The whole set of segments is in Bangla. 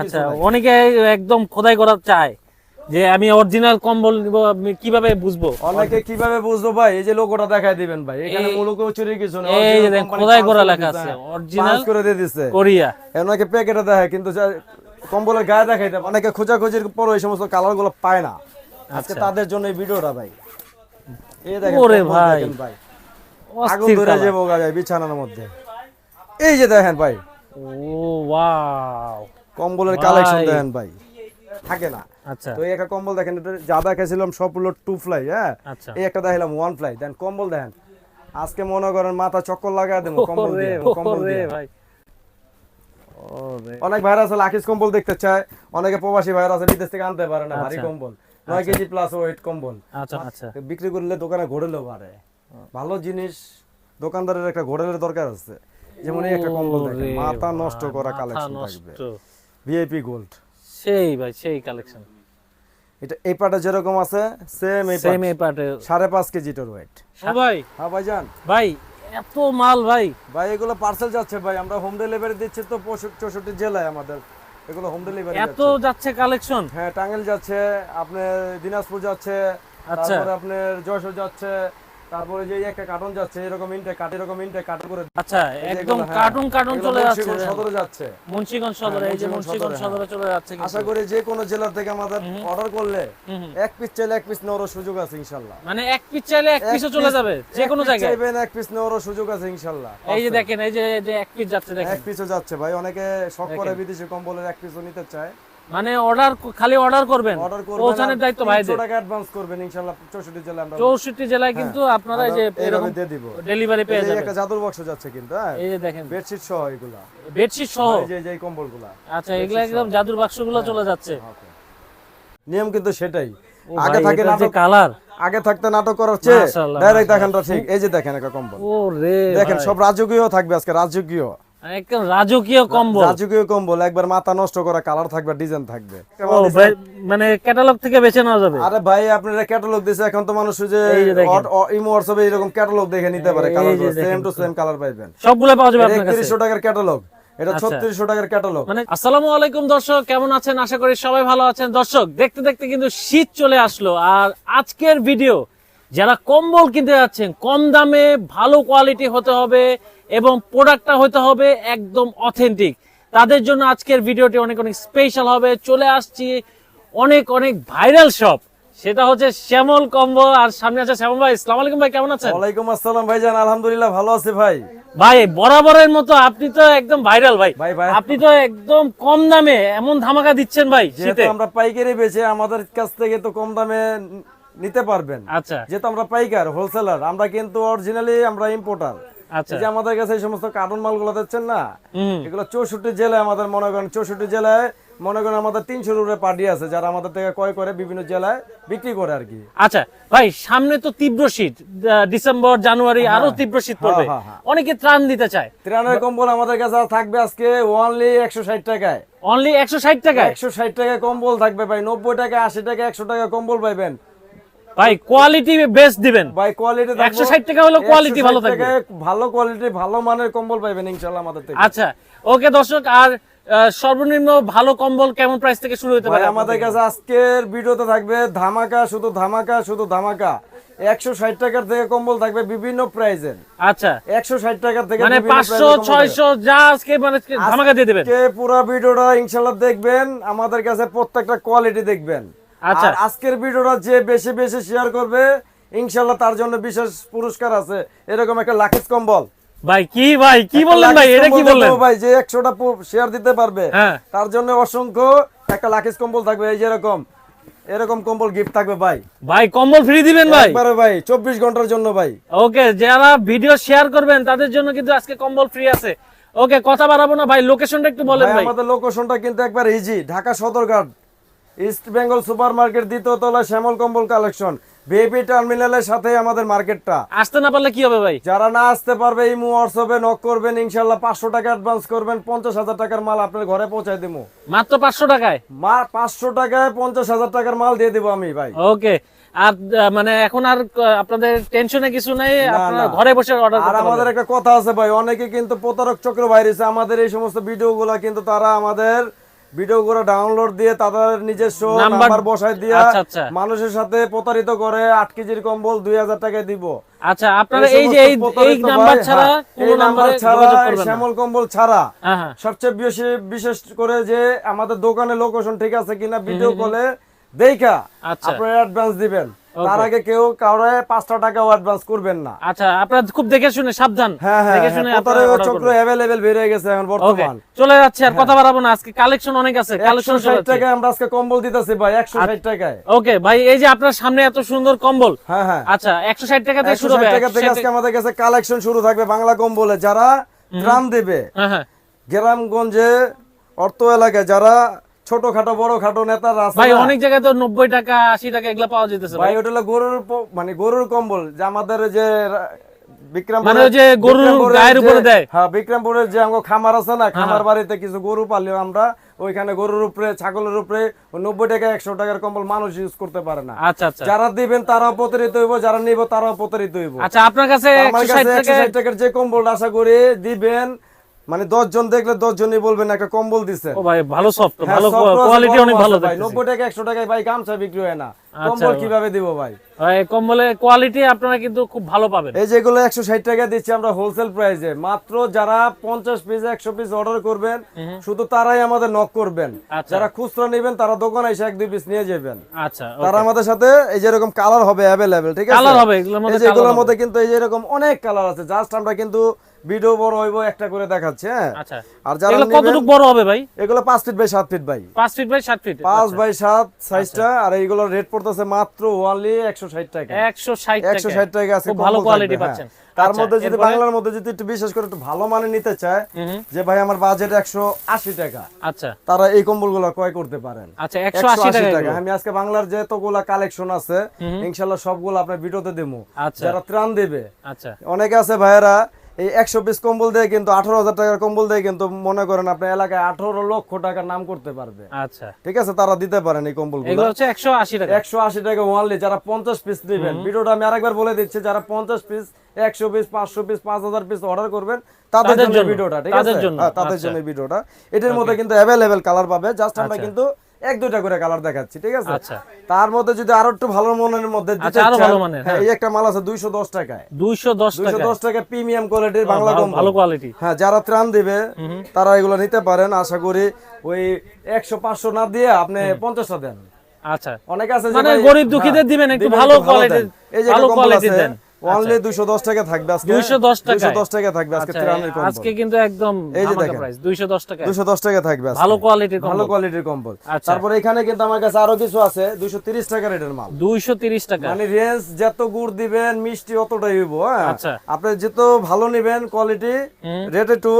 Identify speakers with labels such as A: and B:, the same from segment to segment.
A: আচ্ছা অনেকে একদম খোদাই করা চায় যে আমি অরিজিনাল কম্বল নিব কীভাবে বুঝব?
B: অনেকে কীভাবে বুঝব ভাই? এই যে লোগোটা দিবেন ভাই। এখানে চুরি কিছু না
A: এই যে খোদাই করা লেখা আছে,
B: অরিজিনাল করে দিয়ে
A: কোরিয়া।
B: অনেকে প্যাকেটে দেখে কিন্তু কম্বলের গায়ে দেখাইতে অনেকে খোঁজাখুঁজির পর এই সমস্ত কালারগুলো পায় না। আজকে
A: আচ্ছা।
B: তাদের জন্য এই ভিডিওটা ভাই। এই দেখেন
A: ওরে ভাই।
B: ভাই। আগুন ধরে গায়ে ভাই বিছানার মধ্যে। এই যে দেখেন ভাই।
A: ও ওয়াও
B: কম্বলের কালেকশন দেখেন ভাই। থাকে না।
A: আচ্ছা।
B: তো এই একটা কম্বল দেখেন এটা যা দেখাইছিলাম সব হলো টু ফ্লাই হ্যাঁ?
A: আচ্ছা।
B: এই একটা দেখাইলাম ওয়ান ফ্লাই দেন কম্বল দেখেন। আজকে মনে করেন মাথা চক্কর লাগায় দেবো কম্বল দিয়ে কম্বল দিয়ে।
A: ভাই।
B: অনেক ভাইরা আছে লাখিস কম্বল দেখতে চায়। অনেকে প্রবাসী ভাইরা আছে বিদেশ থেকে আনতে পারে না ভারী
A: আচ্ছা।
B: কম্বল। নয় কেজি প্লাস ওয়েট কম্বল।
A: আচ্ছা আচ্ছা।
B: বিক্রি করলে দোকানে ঘোরেলেও পারে। ভালো জিনিস দোকানদারের একটা ঘোরেলের দরকার আছে। যেমন এই একটা কম্বল দেখেন মাথা নষ্ট করা কালেকশন। থাকবে। ভিআইপি গোল্ড
A: সেই ভাই সেই কালেকশন
B: এটা এই পাটা যেরকম আছে সেম এই
A: সেম
B: পাট।
A: এই পার্টে
B: সাড়ে পাঁচ কেজিটার ওয়েট
A: ভাই।
B: হ্যাঁ ভাইজান।
A: ভাই এত মাল ভাই।
B: ভাই এগুলো পার্সেল যাচ্ছে ভাই আমরা হোম ডেলিভারি দিচ্ছি তো পঁয়ষট্টি চৌষট্টি জেলায় আমাদের। এগুলো হোম ডেলিভারি
A: এত যাচ্ছে। কালেকশন
B: হ্যাঁ টাঙ্গাইল যাচ্ছে আপনার দিনাজপুর যাচ্ছে
A: আচ্ছা।
B: তারপরে আপনার যশোর যাচ্ছে তারপরে যে একটা কার্টন যাচ্ছে এরকম ইনটেক কাট এরকম ইনটেক কাট করে
A: আচ্ছা একদম
B: যেগুলো, হ্যাঁ,
A: কার্টুন কার্টুন চলে যাচ্ছে।
B: সদরে যাচ্ছে।
A: মুন্সিগঞ্জ সদরে এই যে
B: হ্যাঁ,
A: মুন্সিগঞ্জ সদরে চলে যাচ্ছে
B: আশা করি যে কোনো জেলা থেকে আমাদের অর্ডার করলে। এক পিস চাইলে এক পিস নেওয়ারও সুযোগ আছে ইনশাল্লাহ।
A: মানে এক পিস চাইলে এক পিসও চলে যাবে যে কোনো জায়গায়।
B: চাইবেন এক পিস নেওয়ারও সুযোগ আছে ইনশাল্লাহ।
A: এই যে দেখেন এই যে এই যে এক পিস যাচ্ছে দেখেন।
B: এক পিসও যাচ্ছে ভাই। অনেকে শখ করে বিদেশি কম্বলের এক পিসও নিতে চায়।
A: মানে অর্ডার খালি অর্ডার করবেন। পৌঁছানোর দায়িত্ব ভাইদের।
B: টাকা অ্যাডভান্স করবেন ইনশাল্লাহ 64 জেলা আমরা
A: চৌষট্টি জেলায় কিন্তু আপনারা এই যে এরকম
B: দিয়ে দিব।
A: ডেলিভারি পেয়ে যাবেন।
B: একটা জাদুর বাক্স যাচ্ছে কিন্তু হ্যাঁ।
A: এই যে দেখেন।
B: বেডশিট সহ এগুলা।
A: বেডশিট সহ?
B: এই যে এই যে এই কম্বলগুলা।
A: আচ্ছা এগুলা একদম জাদুর বাক্সগুলো চলে যাচ্ছে।
B: নিয়ম কিন্তু সেটাই। আগে থাকে
A: এটার যে কালার
B: আগে থাকতে নাটক করার চেয়ে ডাইরেক্ট দেখানটা ঠিক। এই যে দেখেন একটা কম্বল।
A: ও রে
B: দেখেন। সব রাজকীয় থাকবে আজকে রাজকীয়।
A: একদম রাজকীয় কম্বল।
B: রাজকীয় কম্বল একবার মাথা নষ্ট করা কালার থাকবে ডিজাইন থাকবে।
A: মানে ক্যাটালগ থেকে বেছে নেওয়া যাবে?
B: আরে ভাই আপনারা ক্যাটালগ দিছে এখন তো মানুষ যে ইমো হোয়াটসঅ্যাপে এরকম ক্যাটালগ দেখে নিতে পারে colour same to same colour পাইবেন।
A: সবগুলো পাওয়া যাবে আপনার কাছে?
B: টাকার ক্যাটালগ এটা
A: আচ্ছা।
B: ছত্রিশশো টাকার ক্যাটালগ
A: মানে আসসালামু আলাইকুম দর্শক কেমন আছেন? আশা করি সবাই ভালো আছেন। দর্শক দেখতে দেখতে কিন্তু শীত চলে আসলো আর আজকের ভিডিও যারা কম্বল কিনতে যাচ্ছেন কম দামে ভালো কোয়ালিটি হতে হবে এবং প্রোডাক্টটা হতে হবে একদম অথেন্টিক তাদের জন্য আজকের ভিডিওটি অনেক অনেক স্পেশাল হবে। চলে আসছি অনেক অনেক ভাইরাল শপ সেটা হচ্ছে শ্যামল কম্বল আর সামনে আছে শ্যামল ভাই। আসসালামু আলাইকুম ভাই কেমন আছেন?
B: ওয়ালাইকুম আসসালাম ভাইজান আলহামদুলিল্লাহ ভালো আছি ভাই।
A: ভাই বরাবরের মতো আপনি তো একদম ভাইরাল ভাই।
B: ভাই, ভাই।
A: আপনি তো একদম কম দামে এমন ধামাকা দিচ্ছেন ভাই শীতে।
B: আমরা পাইকারি বেচে আমাদের কাছ থেকে তো কম দামে নিতে পারবেন।
A: আচ্ছা।
B: যেহেতু আমরা পাইকার হোলসেলার আমরা কিন্তু অরিজিনালি আমরা ইম্পোর্টার
A: আচ্ছা।
B: যে আমাদের কাছে এই সমস্ত কার্টুন মালগুলো দিচ্ছেন না? এগুলো চৌষট্টি জেলায় আমাদের মনে করেন চৌষট্টি জেলায় মনে করেন আমাদের তিনশোর উপরে পার্টি আছে যারা আমাদের থেকে ক্রয় করে বিভিন্ন জেলায় বিক্রি করে আর কি।
A: আচ্ছা ভাই সামনে তো তীব্র শীত ডিসেম্বর জানুয়ারি আরও তীব্র শীত পড়বে।
B: হ্যাঁ, হ্যাঁ।
A: অনেকে ত্রাণ দিতে চায়।
B: ত্রাণের কম্বল আমাদের কাছে থাকবে আজকে ওনলি একশো ষাট টাকায়।
A: অনলি একশো ষাট টাকায়?
B: একশো ষাট টাকায় কম্বল থাকবে ভাই নব্বই টাকা আশি টাকা একশো টাকা কম্বল পাইবেন।
A: ভাই কোয়ালিটি বেস্ট দিবেন।
B: ভাই কোয়ালিটি
A: 160 টাকা হলেও quality ভালো থাকবে।
B: ভালো কোয়ালিটি ভালো মানের কম্বল পাইবেন ইনশাআল্লাহ আমাদের থেকে।
A: আচ্ছা ওকে দর্শক আর সর্বনিম্ন ভালো কম্বল কেমন প্রাইস থেকে শুরু হতে পারে
B: আমাদের কাছে আজকের ভিডিওতে থাকবে ধামাকা শুধু ধামাকা শুধু ধামাকা। একশো ষাট টাকার থেকে কম্বল থাকবে বিভিন্ন প্রাইজের
A: আচ্ছা।
B: একশো ষাট টাকার থেকে
A: মানে
B: বিভিন্ন
A: পাঁচশো
B: price এর কম্বল
A: ছয়শো যা আজকে মানে ধামাকা দিয়ে দেবেন।
B: পুরো ভিডিওটা ইনশাআল্লাহ দেখবেন আমাদের কাছে প্রত্যেকটা কোয়ালিটি দেখবেন।
A: আচ্ছা।
B: আর আজকের ভিডিওটা যে বেশি বেশি শেয়ার করবে ইনশাআল্লাহ তার জন্য বিশেষ পুরস্কার আছে। এরকম একটা লাকিস কম্বল।
A: ভাই কি ভাই কি বললেন ভাই? এটা কি বললেন?
B: ভাই যে একশোটা শেয়ার দিতে পারবে।
A: হ্যাঁ।
B: তার জন্য অসংখ্য একটা লাকিস কম্বল থাকবে এই যে এরকম। এরকম কম্বল গিফট থাকবে ভাই।
A: ভাই কম্বল ফ্রি দিবেন ভাই?
B: একবারে ভাই চব্বিশ ঘণ্টার জন্য ভাই।
A: ওকে যারা ভিডিও শেয়ার করবেন তাদের জন্য কিন্তু আজকে কম্বল ফ্রি আছে। ওকে কথা বাড়াবো না ভাই লোকেশনটা একটু বলেন
B: ভাই আমাদের লোকেশনটা কিন্তু একবার easy Dhaka Sadarghat. East Bengal super market দ্বিতীয় তলা শ্যামল কম্বল কালেকশন ভিপি টার্মিনালের সাথে আমাদের মার্কেটটা
A: আসতে না পারলে কি হবে ভাই?
B: যারা না আসতে পারবে এই হোয়াটসঅ্যাপে নক করবেন ইনশাল্লাহ পাঁচশো টাকা অ্যাডভান্স করবেন পঞ্চাশ হাজার টাকার মাল আপনার ঘরে পৌঁছায় দিব।
A: মাত্র পাঁচশো টাকায়?
B: মা পাঁচশো টাকায় পঞ্চাশ হাজার টাকার মাল দিয়ে দিব আমি ভাই।
A: ওকে আর মানে এখন আর আপনাদের টেনশনে কিছু নেই? আপনারা ঘরে বসে অর্ডার
B: আর আমাদের একটা কথা আছে ভাই অনেকে কিন্তু প্রতারক চক্র বাইরেছে আমাদের এই সমস্ত ভিডিওগুলো কিন্তু তারা আমাদের ভিডিও করে ডাউনলোড দিয়ে তাদের নিজস্ব
A: নাম্বার-
B: নাম্বার বসায় দিয়ে
A: আচ্ছা, আচ্ছা।
B: মানুষের সাথে প্রতারিত করে আট কেজির কম্বল দুই হাজার টাকায় দিব
A: আচ্ছা আপনারা এই যে এই নাম্বার ছাড়া
B: হ্যাঁ, এই নাম্বার ছাড়া শ্যামল কম্বল ছাড়া
A: হ্যাঁ হ্যাঁ
B: সবচেয়ে বেশি বিশেষ করে যে আমাদের দোকানে লোকেশন ঠিক আছে কিনা ভিডিও কলে দেখা
A: আচ্ছা।
B: আপনারা অ্যাডভান্স দিবেন. তার আগে কেউ কাউরে পাঁচটা টাকাও অ্যাডভান্স করবেন না।
A: আচ্ছা আপনারা খুব দেখে শুনে সাবধান।
B: হ্যাঁ হ্যাঁ
A: দেখে শুনে
B: চক্র। অ্যাভেলেবেল বেড়ে গেছে এখন বর্তমান।
A: চলে যাচ্ছে আর কথা বাড়াবো না আজকে কালেকশন অনেক আছে কালেকশন
B: আমরা আজকে কম্বল দিতেছি ভাই একশো ষাট টাকায়।
A: ওকে ভাই এই যে আপনার সামনে এত সুন্দর কম্বল।
B: হ্যাঁ হ্যাঁ।
A: আচ্ছা একশো ষাট টাকা থেকে শুরু
B: টাকা থেকে আজকে আমাদের কাছে কালেকশন শুরু থাকবে বাংলা কম্বলে। যারা ত্রাণ দেবে
A: হ্যাঁ হ্যাঁ।
B: গ্রামগঞ্জে অর্থ এলাকায় যারা ছোটখাটো বড় খাটো নেতারা
A: ভাই অনেক জায়গায় তো নব্বই টাকা আশি টাকা এগুলা পাওয়া যেতেছে
B: ভাই ওটা হলো গরুর মানে গরুর কম্বল যে আমাদের যে
A: মানে যে গরুর
B: বিক্রমপুরের
A: গায়ের
B: যে-
A: উপরে দেয়।
B: হ্যাঁ বিক্রমপুরের যে খামার আছে না খামার বাড়িতে কিছু গরু পালিও আমরা ওইখানে গরুর উপরে ছাগলের উপরে নব্বই টাকা একশো টাকার কম্বল মানুষ ইউজ করতে পারে না।
A: আচ্ছা আচ্ছা।
B: যারা দিবেন তারাও প্রতারিত হইব যারা নিব তারাও প্রতারিত হইব।
A: আচ্ছা আপনার কাছে
B: টাকার যে কম্বলটা আশা করি দিবেন মানে দশ জন দেখলে দশ জনই বলবেন একটা কম্বল দিচ্ছে
A: ও ভাই ভালো সফট
B: হ্যাঁ,
A: ভালো কোয়ালিটি অনেক ভালো
B: ভাই।
A: দেখতেছি।
B: নব্বই টাকা একশো টাকায় ভাই গামছা বিক্রি হয় না। কম্বল
A: ভাই।
B: কীভাবে দিব ভাই?
A: কম্বলের কোয়ালিটি আপনারা কিন্তু খুব ভালো পাবেন।
B: এই যেগুলো একশো ষাট টাকা দিচ্ছি আমরা হোলসেল প্রাইসে মাত্র যারা পঞ্চাশ পিস একশো পিস অর্ডার করবেন শুধু তারাই আমাদের নক করবেন।
A: আচ্ছা।
B: যারা খুচরা নেবেন তারা দোকানে এসে এক দুই পিস নিয়ে যাবেন।
A: আচ্ছা
B: তারা আমাদের সাথে এই যেরকম কালার হবে অ্যাভেলেবেল ঠিক আছে?
A: কালার হবে এগুলোর মধ্যে
B: এগুলোর মধ্যে কিন্তু এই যে এরকম অনেক কালার আছে। জাস্ট আমরা কিন্তু ভিডিও বড় হইব একটা করে দেখাচ্ছি হ্যাঁ?
A: আচ্ছা।
B: আর যারা
A: এগুলো কতটুকু বড় হবে ভাই?
B: এগুলো পাঁচ ফিট বাই সাত ফিট ভাই
A: পাঁচ ফিট বাই ষাট ফিট
B: পাঁচ বাই সাত সাইজটা আর এইগুলোর রেট পড়তেছে মাত্র একশো ষাট টাকা।
A: একশো ষাট
B: একশো ষাট টাকা আছে
A: ভালো কোয়ালিটি পাচ্ছেন।
B: তার
A: আচ্ছা,
B: মধ্যে যদি বাংলার মধ্যে যদি একটু বিশেষ করে একটু ভালো মানে নিতে চায় যে ভাই আমার বাজেট একশো আশি টাকা
A: আচ্ছা।
B: তারা এই কম্বলগুলো ক্রয় করতে পারেন।
A: আচ্ছা একশো আশি টাকা।
B: আমি আজকে বাংলার যতগুলা কালেকশন আছে ইনশাল্লাহ সবগুলো আপনার ভিডিওতে দেবো।
A: আচ্ছা।
B: যারা ত্রাণ দেবে
A: আচ্ছা।
B: অনেকে আছে ভাইয়েরা এই একশো পিস কম্বল দিয়ে কিন্তু আঠারো হাজার টাকার কম্বল দিয়ে কিন্তু মনে করেন আপনার এলাকায় আঠারো লক্ষ টাকার নাম করতে পারবে।
A: আচ্ছা।
B: ঠিক আছে তারা দিতে পারেন এই কম্বল
A: একশো আশি টাকা।
B: একশো আশি টাকা ওয়ানলি যারা পঞ্চাশ পিস নেবেন। ভিডিওটা আমি আরেকবার বলে দিচ্ছি যারা পঞ্চাশ পিস একশো পিস পাঁচশো পিস পাঁচ হাজার পিস অর্ডার করবেন তাদের জন্য ভিডিওটা ঠিক আছে? হ্যাঁ, তাদের
A: আচ্ছা।
B: জন্য ভিডিওটা। এটার মধ্যে কিন্তু অ্যাভেলেবেল কালার পাবে জাস্ট আমরা
A: আচ্ছা।
B: কিন্তু এক দুটা করে কালার দেখাচ্ছি ঠিক আছে?
A: আচ্ছা।
B: তার মধ্যে যদি আরও একটু ভালো মনের মধ্যে
A: আচ্ছা,
B: হ্যাঁ। এই একটা মাল আছে দুইশো দশ টাকায়।
A: দুইশো দশ টাকা
B: দশ টাকা প্রিমিয়াম কোয়ালিটির বাংলা
A: ভালো- ভালো কোয়ালিটি
B: হ্যাঁ যারা ত্রাণ দিবে তারা এগুলো নিতে পারেন। আশা করি ওই একশো পাঁচশো না দিয়ে আপনি পঞ্চাশটা দেন।
A: আচ্ছা।
B: অনেক আছে
A: মানে গরিব দুঃখীদের
B: হ্যাঁ,
A: দিবেন, একটু ভালো
B: দেন। এই যে
A: ভালো দেন।
B: Only 210 টাকা থাকবে আজকে
A: 210 টাকায়?
B: 210 টাকা থাকবে আজকে
A: আচ্ছা
B: ত্রাণের কম্বল
A: আজকে কিন্তু একদম
B: এই যে দেখেন।
A: প্রাইস দুইশো দশ টাকা
B: 210 টাকা থাকবে আজকে।
A: ভালো কোয়ালিটির
B: ভালো কোয়ালিটির কম্বল
A: আচ্ছা।
B: তারপর এখানে কিন্তু আমার কাছে আরও কিছু আছে 230 টাকা রেটের মাল
A: দুইশো তিরিশ টাকা
B: মানে রেঞ্জ যত গুড় দিবেন মিষ্টি অতটাই হইব হ্যাঁ
A: আচ্ছা।
B: আপনি যত ভালো নেবেন কোয়ালিটি। রেট একটু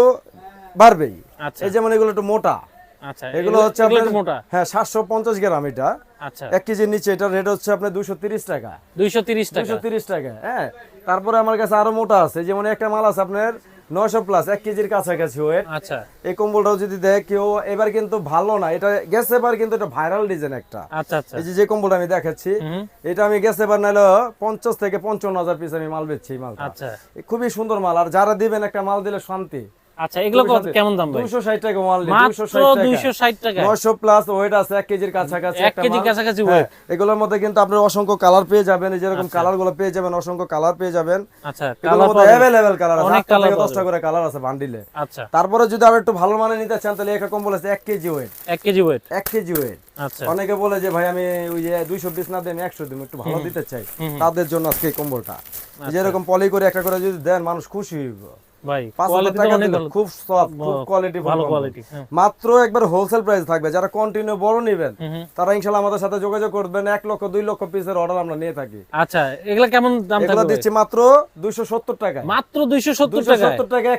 B: বাড়বেই
A: আচ্ছা
B: এই যেমন এগুলো একটু মোটা
A: আচ্ছা
B: এগুলো হচ্ছে
A: এগুলো
B: আপনার
A: একটু মোটা?
B: হ্যাঁ 750 গ্রাম এটা।
A: আচ্ছা।
B: এক কেজির নিচে এটা রেট হচ্ছে আপনার 230 টাকা।
A: দুইশো তিরিশ টাকা?
B: দুশো তিরিশ টাকা হ্যাঁ। তারপরে আমার কাছে আরও মোটা আছে যেমন একটা মাল আছে আপনার নয়শো প্লাস এক কেজির কাছাকাছি ওয়েট
A: আচ্ছা।
B: এই কম্বলটাও যদি দেয় কেউ এবার কিন্তু ভালো না এটা গেছে এবার কিন্তু এটা ভাইরাল ডিজাইন একটা।
A: আচ্ছা আচ্ছা।
B: এই যে যে কম্বলটা আমি দেখাচ্ছি এটা আমি গেছে এবার নাহলে পঞ্চাশ থেকে পঞ্চান্ন হাজার পিস আমি মাল বেচছি
A: আচ্ছা।
B: খুবই সুন্দর মাল আর যারা দিবেন একটা মাল দিলে শান্তি।
A: আচ্ছা এগুলো কত? কেমন দাম ভাই?
B: দুশো ষাট টাকা মাল
A: মাত্র দুইশো ষাট টাকা।
B: নয়শো প্লাস ওয়েট আছে এক কেজির কাছাকাছি
A: এক
B: একটা
A: কেজির কাছাকাছি
B: হ্যাঁ,
A: weight।
B: এগুলোর মধ্যে কিন্তু আপনি অসংখ্য কালার পেয়ে যাবেন এই যেরকম কালারগুলো পেয়ে যাবেন অসংখ্য কালার পেয়ে যাবেন।
A: আচ্ছা
B: এগুলোর
A: কালার
B: মধ্যে অ্যাভেলেবেল কালার আছে
A: অনেক পাওয়া
B: করে কালার আছে বান্ডিলে
A: আচ্ছা।
B: তারপরে যদি আরও একটু ভালো মানে নিতে চান তাহলে একটা কম্বল আছে এক কেজি ওয়েট
A: এক কেজি ওয়েট
B: এক কেজি ওয়েট
A: আচ্ছা।
B: অনেকে বলে যে ভাই আমি ওই যে দুইশো পিস না দিই আমি একশো দিন একটু ভালো দিতে চাই। তাদের জন্য আজকে কম্বলটা
A: আচ্ছা।
B: যেরকম পলি করে একটা করে যদি দেন মানুষ খুশি হইব।
A: ভাই
B: টাকা
A: অনেক
B: দিলে
A: ভালো।
B: খুব সফট খুব কোয়ালিটি
A: ভালো কোয়ালিটি
B: মাত্র একবার হোলসেল প্রাইস থাকবে। যারা কন্টিনিউ বড় নেবেন তারা ইনশাল্লাহ আমাদের সাথে যোগাযোগ করবেন। এক লক্ষ দুই লক্ষ পিসের অর্ডার আমরা নিয়ে থাকি।
A: আচ্ছা এগুলা কেমন দাম
B: এগুলো
A: থাকবে
B: দিচ্ছি মাত্র দুইশো সত্তর টাকা
A: মাত্র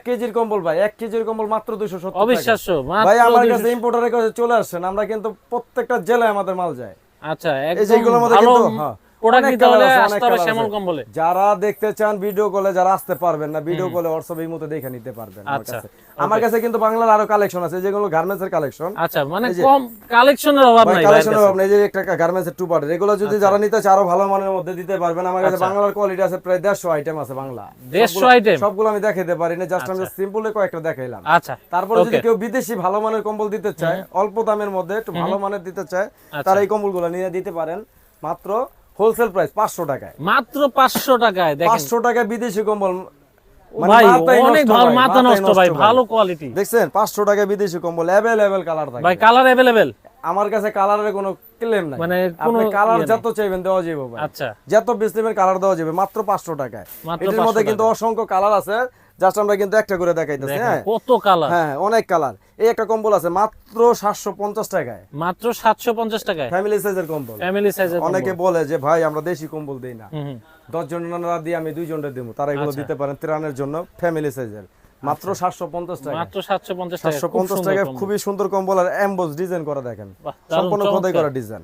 B: কেজির কম্বল ভাই। এক কেজির কম্বল মাত্র দুইশো সত্তর টাকা।
A: অবিশ্বাস্য
B: ভাই আমার কাছে ইম্পোর্টারের কাছে চলে আসছেন। আমরা কিন্তু প্রত্যেকটা জেলায় আমাদের মাল যায়
A: আচ্ছা একদম ভালো
B: হ্যাঁ।
A: প্রোডাক্ট নিতে হলে
B: colour আছে, অনেক
A: আসতে হবে শ্যামল কম্বলে।
B: যারা দেখতে চান ভিডিও কলে যারা আসতে পারবেন না ভিডিও কলে হোয়াটসঅ্যাপ এই মতো দেখে নিতে পারবেন আমার
A: আচ্ছা,
B: কাছে। আমার কাছে কিন্তু বাংলার আরও কালেকশন আছে যেগুলো গার্মেন্টস এর কালেকশন
A: আচ্ছা মানে কম কালেকশনের অভাব নাই ভাইয়ের
B: কালেকশন
A: কাছে।
B: যে একটা গার্মেন্টস এর টু পার্টের এগুলো যদি
A: আচ্ছা।
B: যারা নিতে চায় আরও ভালো মানের মধ্যে দিতে পারবেন। আমার কাছে বাংলার কোয়ালিটি আছে প্রায় দেড়শো আইটেম আছে বাংলা।
A: 150
B: সবগুলো-
A: item?
B: সবগুলো আমি দেখাইতে পারি না জাস্ট আমি সিম্পলে কয়েকটা দেখাইলাম।
A: আচ্ছা
B: তারপরে যদি কেউ বিদেশি ভালো মানের কম্বল দিতে চায় অল্প দামের মধ্যে একটু ভালো মানের দিতে চায়
A: আচ্ছা।
B: তারা এই কম্বলগুলো নিয়ে দিতে পারেন। মাত্র হোলসেল প্রাইস পাঁচশো টাকায়।
A: মাত্র পাঁচশো টাকায় দেখেন।
B: পাঁচশো টাকা বিদেশি কম্বল মানে
A: ভাই অনেক ভালো মাথা নষ্ট ভাই ভালো কোয়ালিটি
B: দেখছেন পাঁচশো টাকা বিদেশি কম্বল অ্যাভেলেবেল কালার থাকে।
A: ভাই কালার
B: আমার কাছে কালারের কোনো ক্লেম নাই।
A: মানে
B: আপনি কালার
A: ইয়ে
B: যত চাইবেন দেওয়া যাবে ভাই।
A: আচ্ছা।
B: যত বিসলিমের কালার দেওয়া যাবে মাত্র পাঁচশো টাকায়। মধ্যে কিন্তু অসংখ্য কালার আছে। জাস্ট আমরা কিন্তু একটা করে দেখাইতেছি হ্যাঁ।
A: কত কালার।
B: হ্যাঁ অনেক কালার। এই একটা কম্বল আছে মাত্র সাতশো পঞ্চাশ টাকায়।
A: মাত্র সাতশো পঞ্চাশ টাকায়।
B: ফ্যামিলি সাইজের কম্বল।
A: ফ্যামিলি সাইজের
B: অনেকে বলে যে ভাই আমরা দেশি কম্বল দেই না।
A: হুম হুম।
B: দশ জনের দিয়ে আমি 2 জনের দেবো। তারা
A: আচ্ছা।
B: এগুলো দিতে পারেন ত্রাণের জন্য ফ্যামিলি সাইজের মাত্র সাতশো পঞ্চাশ টাকা।
A: মাত্র সাতশো পঞ্চাশ টাকা
B: সাতশো
A: খুব
B: পঞ্চাশ
A: সুন্দর
B: টাকা খুবই সুন্দর কম্বল আর এমবোস ডিজাইন করা দেখেন। সম্পূর্ণ খোদাই করা ডিজাইন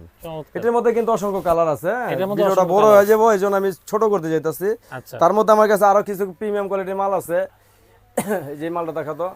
B: এটার মধ্যে কিন্তু অসংখ্য কালার আছে হ্যাঁ? ভিডিওটা বড় হয়ে যাব এই জন্য আমি ছোট করতে যাইতাছি।
A: আচ্ছা।
B: তার মধ্যে আমার কাছে আরও কিছু প্রিমিয়াম কোয়ালিটির মাল আছে। এই যে মালটা দেখাতো।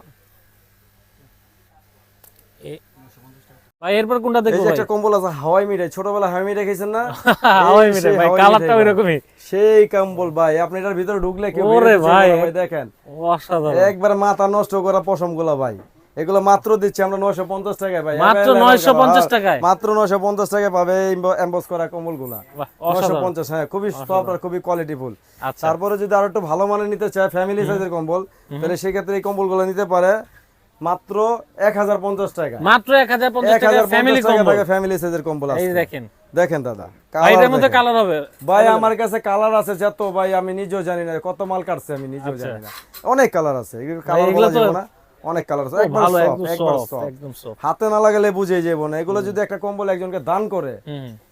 A: ভাই এরপর কোনটা দেখব
B: একটা কম্বল আছে হাওয়াই মিঠাই। ছোটবেলা হাওয়াই মিঠাই খাইছেন না?
A: হাওয়াই মিঠাই ভাই, কালারটা
B: মিঠাই সেই কম্বল ভাই আপনি এটার ভিতরে ঢুকলে কেউ
A: ওরে ভাই,
B: দেখেন।
A: অসাধারণ।
B: একবার মাথা নষ্ট করা পশমগুলা ভাই। এগুলো মাত্র দিচ্ছি আমরা নয়শো পঞ্চাশ টাকায় ভাই।
A: মাত্র 950
B: colour।
A: টাকায়?
B: মাত্র নয়শো পঞ্চাশ টাকায় পাবে এম্বস করা
A: কম্বলগুলা
B: নয়শো পঞ্চাশ হ্যাঁ খুবই সফট আর খুবই কোয়ালিটিফুল
A: আচ্ছা।
B: তারপরে যদি আরও একটু ভালো মানের নিতে চায় ফ্যামিলি সাইজের কম্বল তাহলে সেক্ষেত্রে এই কম্বলগুলো নিতে পারে। মাত্র এক হাজার পঞ্চাশ টাকা।
A: মাত্র এক হাজার পঞ্চাশ
B: এক
A: টাকা ফ্যামিলি কম্বল
B: ফ্যামিলি সাইজের কম্বল
A: এই দেখেন।
B: দেখেন দাদা
A: এটার মধ্যে কালার হবে।
B: ভাই আমার কাছে কালার আছে যত ভাই আমি নিজেও জানি না কত মাল কাটছে আমি নিজেও জানি না। অনেক কালার আছে কালার বলা যাবে না। অনেক কালার আছে একবার
A: একদম সফট একদম সফট
B: হাতে না লাগালে বুঝেই যাব না এগুলো যদি একটা কম্বল একজনকে দান করে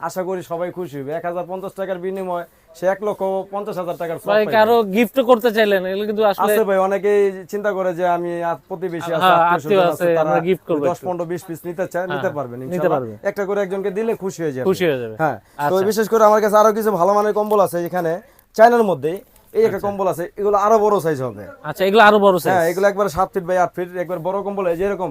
B: আশা করি সবাই খুশি হবে। এক হাজার পঞ্চাশ টাকার বিনিময় সে এক লক্ষ পঞ্চাশ হাজার টাকার
A: ভাই কারও গিফট করতে চাইলেন এগুলো কিন্তু আসলে
B: আছে ভাই অনেকেই চিন্তা করে যে আমি প্রতিবেশী আছে
A: হ্যাঁ,
B: আত্মীয়
A: আছে, আমরা gift করব
B: দশ পনেরো বিশ পিস নিতে চায় নিতে
A: হ্যাঁ,
B: পারবেন
A: নিতে
B: ইনশাআল্লাহ।
A: পারবে।
B: একটা করে একজনকে দিলে খুশি হয়ে যাবে।
A: খুশি হয়ে যাবে।
B: হ্যাঁ তো
A: আচ্ছা।
B: বিশেষ করে আমার কাছে আরও কিছু ভালো মানের কম্বল আছে এখানে চাইনার মধ্যে এই একটা কম্বল আছে এগুলো আরও বড় সাইজ হবে।
A: আচ্ছা এগুলো আরও বড় সাইজ হ্যাঁ
B: এগুলো একবার সাত ফিট বাই আট ফিট একবার বড় কম্বল এই যে এরকম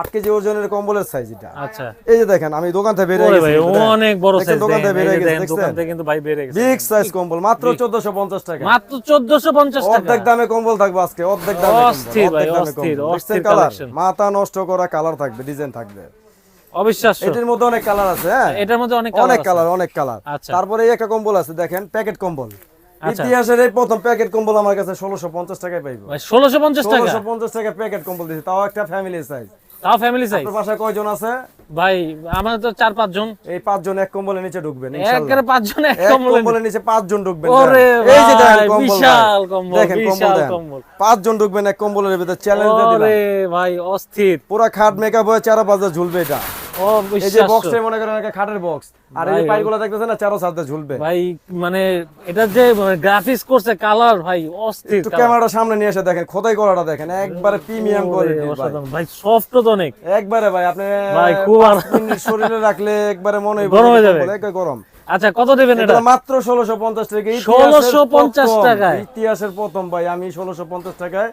B: আট কেজি ওজনের কম্বলের সাইজ এটা।
A: আচ্ছা।
B: এই যে দেখেন আমি দোকান থেকে বেরিয়ে গেছি
A: ভাই অনেক বড় সাইজ
B: দোকান থেকে বেরিয়ে গেছে
A: দোকান থেকে কিন্তু ভাই বেড়ে গেছে।
B: বিগ সাইজ কম্বল মাত্র চোদ্দশো পঞ্চাশ টাকা।
A: মাত্র চোদ্দশো পঞ্চাশ টাকা।
B: অর্ধেক দামে কম্বল থাকবে আজকে অর্ধেক দামে
A: অস্থির ভাই, অস্থির, অস্থির
B: কালার মাথা নষ্ট করা কালার থাকবে ডিজাইন থাকবে।
A: অবিশ্বাস্য।
B: এটার মধ্যে অনেক কালার আছে হ্যাঁ?
A: এটার মধ্যে অনেক
B: অনেক
A: কালার
B: কালার অনেক কালার
A: আচ্ছা।
B: তারপরে এই একটা কম্বল আছে দেখেন প্যাকেট কম্বল।
A: আচ্ছা।
B: ইতিহাসের এই প্রথম প্যাকেট কম্বল আমার কাছে ষোলোশো পঞ্চাশ টাকায় পাইবো।
A: ভাই ষোলোশো পঞ্চাশ টাকা?
B: ষোলোশো পঞ্চাশ টাকা প্যাকেট কম্বল দিচ্ছে তাও একটা ফ্যামিলি সাইজ
A: তাও ফ্যামিলি সাইজ
B: আপনার বাসায় কয়জন আছে?
A: ভাই তো চার পাঁচ জন
B: এই পাঁচজন এক কম্বলের নিচে ঢুকবেন
A: পাঁচ জন এক
B: কম্বলের নিচে। পাঁচজন ঢুকবেন
A: ওরে
B: এই যে দেখেন কম্বল
A: বিশাল কম্বল,
B: দেখেন কম্বল।
A: কম্বল।
B: পাঁচজন ঢুকবেন এক কম্বলের ভিতরে চ্যালেঞ্জ দিলাম।
A: ওরে ভাই অস্থির।
B: পুরা খাট মেকআপ হয়ে চারো পাঁচে ঝুলবে এটা। এই যে বক্সটা মনে করেন একটা খাটের বক্স আর এই পাইগুলো দেখতেছেন না চারো সাথে ঝুলবে।
A: ভাই মানে এটা যে গ্রাফিক্স করছে কালার ভাই অস্থির
B: একটু ক্যামেরাটা সামনে নিয়ে এসে দেখেন খোদাই করাটা দেখেন একবারে প্রিমিয়াম কোয়ালিটি ভাই।
A: ভাই সফট তো অনেক।
B: একবারে ভাই আপনি
A: ভাই, খুব
B: শরীরে রাখলে একবারে মনে
A: গরম হয়ে যাবে।
B: গরম।
A: আচ্ছা কত দেবেন এটা?
B: মাত্র ষোলোশো পঞ্চাশ টাকা। ইতিহাসের
A: 1650
B: প্রথম,
A: টাকায়।
B: ইতিহাসের প্রথম ভাই আমি ষোলোশো পঞ্চাশ টাকায়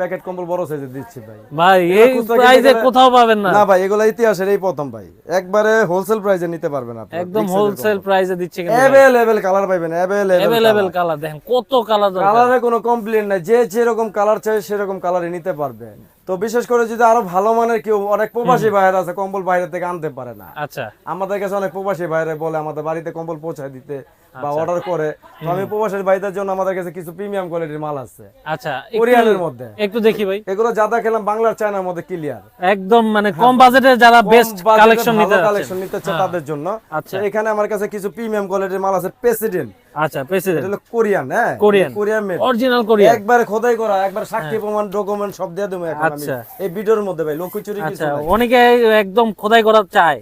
B: প্যাকেট কম্বল বড় সাইজে দিচ্ছি ভাই।
A: ভাই এই প্রাইজে কোথাও পাবেন না।
B: না ভাই এগুলো ইতিহাসের এই প্রথম ভাই। একবারে হোলসেল প্রাইসে নিতে পারবেন আপনি।
A: একদম হোলসেল প্রাইসে দিচ্ছে কিন্তু
B: অ্যাভেলেবেল কালার পাইবেন অ্যাভেলেবেল
A: অ্যাভেলেবেল কালার দেখেন কত কালার দরকার।
B: কালারে কোনো কমপ্লেন নাই যে যেরকম কালার চাই সেরকম কালারই নিতে পারবে তো বিশেষ করে যদি আরও ভালো মানের কেউ অনেক প্রবাসী বাইরে আছে কম্বল বাইরে থেকে আনতে পারে না।
A: আচ্ছা।
B: আমাদের কাছে অনেক প্রবাসী বাইরে বলে আমাদের বাড়িতে কম্বল পৌঁছায় দিতে। বা
A: আচ্ছা।
B: অর্ডার করে। আমি প্রবাসীর ভাইদের জন্য আমাদের কাছে কিছু প্রিমিয়াম কোয়ালিটির মাল আছে।
A: আচ্ছা
B: কোরিয়ানের মধ্যে।
A: একটু দেখি ভাই।
B: এগুলো যাদা খেলাম বাংলার চায়নার মধ্যে ক্লিয়ার
A: একদম মানে কম বাজেটে যারা বেস্ট কালেকশন নিতে
B: কালেকশন নিতে চায়
A: হ্যাঁ।
B: তাদের জন্য।
A: আচ্ছা।
B: এখানে আমার কাছে কিছু প্রিমিয়াম কোয়ালিটির মাল আছে প্রেসিডেন্ট
A: আচ্ছা প্রেসিডেন্ট
B: এটা কোরিয়ান হ্যাঁ।
A: Korean.
B: Korean made
A: original Korea
B: একবার খোদাই করা একবার সাক্ষী প্রমাণ ডকুমেন্ট সব দিয়ে দেবো এখন আমি।
A: আচ্ছা।
B: এই ভিডিওর মধ্যে ভাই লক্ষ্য চুরি কিছু
A: আচ্ছা অনেকে একদম খোদাই করা চায়।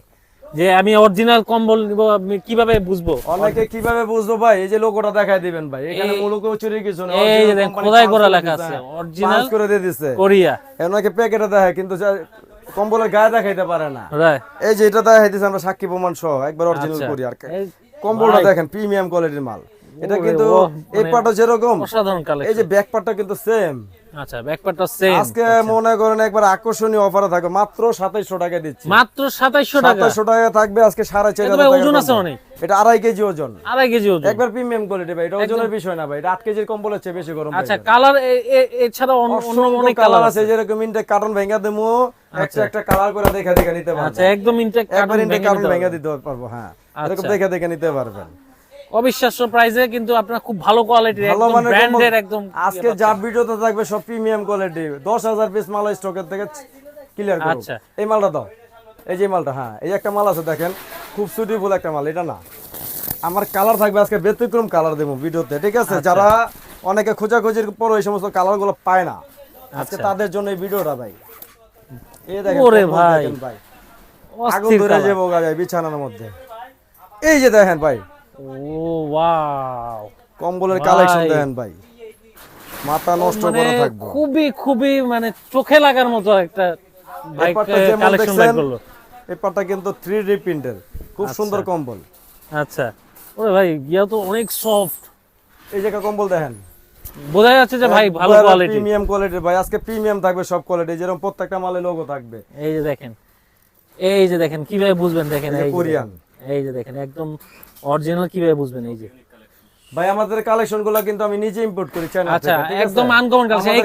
A: যে আমি অরিজিনাল কম্বল নিব আমি কীভাবে বুঝব?
B: অনেকে কীভাবে বুঝব ভাই? এই যে লোগোটা দেখাই দিবেন ভাই। এখানে মুলুকেও চুরি কিছু না
A: এই যে খোদাই করা লেখা আছে, original
B: করে দিয়ে দিচ্ছে
A: কোরিয়া।
B: ওনাকে প্যাকেটে দেখায় কিন্তু কম্বলের গায়ে দেখাইতে পারে না। এই যে এটা দেখাই দিচ্ছে আমরা সাক্ষী প্রমাণ সহ একবার অরিজিনাল। করি আর কম্বলটা। দেখেন প্রিমিয়াম কোয়ালিটির মাল। এটা কিন্তু এই
A: মানে
B: পাটও যেরকম
A: অসাধারণ
B: এই যে ব্যাক পার্টটা কিন্তু সেম
A: আচ্ছা ব্যাকপ্যাকটা সেম
B: আজকে মনে করেন একবার আকর্ষণীয় অফারে থাকবে। মাত্র সাতাইশশো টাকা দিচ্ছি।
A: মাত্র 2700 টাকা?
B: সাতাইশশো টাকা থাকবে আজকে সাড়ে চার
A: এ তো
B: হাজার
A: ভাই
B: টাকার
A: ওজন আছে অনেক।
B: এটা আড়াই কেজি ওজন।
A: আড়াই কেজি ওজন।
B: একবার প্রিমিয়াম কোয়ালিটি ভাই এটা ওজনের বিষয় না ভাই এটা আট কেজির কম্বলের চেয়ে বেশি গরম
A: আচ্ছা কালার এছাড়া অন্য অনেক
B: কালার আছে যেরকম ইনটেক কার্টন ভেঙা দেবো একটা একটা কালার করে দেখে দেখে নিতে
A: আচ্ছা
B: পারবেন।
A: একদম ইনটেক
B: কার্টন ভেঙে দিতে পারব হ্যাঁ। এরকম
A: আচ্ছা।
B: দেখে দেখে নিতে পারবেন।
A: অবিশ্বাস্য প্রাইসে কিন্তু আপনার খুব ভালো কোয়ালিটির একদম ব্র্যান্ডের একদম
B: আজকে যা ভিডিওতে থাকবে সব প্রিমিয়াম কোয়ালিটি দশ হাজার পিস মাল স্টকের থেকে ক্লিয়ার করো
A: আচ্ছা।
B: এই মালটা দাও এই যে মালটা হ্যাঁ এই একটা মাল আছে দেখেন খুব সুইটেবল একটা মাল এটা না আমার কালার থাকবে আজকে ব্যতিক্রম কালার দেবো ভিডিওতে ঠিক আছে
A: আচ্ছা।
B: যারা অনেকে খোঁজাখুঁজির পর এই সমস্ত কালারগুলো পায় না আজকে
A: আচ্ছা।
B: তাদের জন্য এই ভিডিওটা ভাই এই দেখেন
A: ওরে ভাই।
B: ভাই আগুন ধরে। যাব গায়ে বিছানার মধ্যে এই যে দেখেন ভাই
A: ও ওয়াও।
B: কম্বলের কালেকশন দেখেন ভাই। মাথা নষ্ট
A: মানে
B: করা থাকবে।
A: খুবই খুবই মানে চোখে লাগার মতো একটা কালেকশন করল।
B: এই কিন্তু প্রিন্টের খুব সুন্দর কম্বল।
A: আচ্ছা। ওরে ভাই ইয়া তো অনেক সফট
B: এই একটা কম্বল দেখেন।
A: বোঝা যাচ্ছে যে ভাই ভালো কোয়ালিটি
B: প্রিমিয়াম কোয়ালিটির ভাই আজকে প্রিমিয়াম থাকবে সব কোয়ালিটি যেরকম প্রত্যেকটা মালে লোগো থাকবে।
A: এই যে দেখেন। এই যে দেখেন কীভাবে বুঝবেন দেখেন
B: এই কোরিয়ান।
A: এই যে দেখেন একদম অরিজিনাল কীভাবে বুঝবেন এই যে
B: ভাই আমাদের কালেকশনগুলো কিন্তু আমি নিজে ইম্পোর্ট করি চায়না
A: আচ্ছা? একদম uncommon collection। এই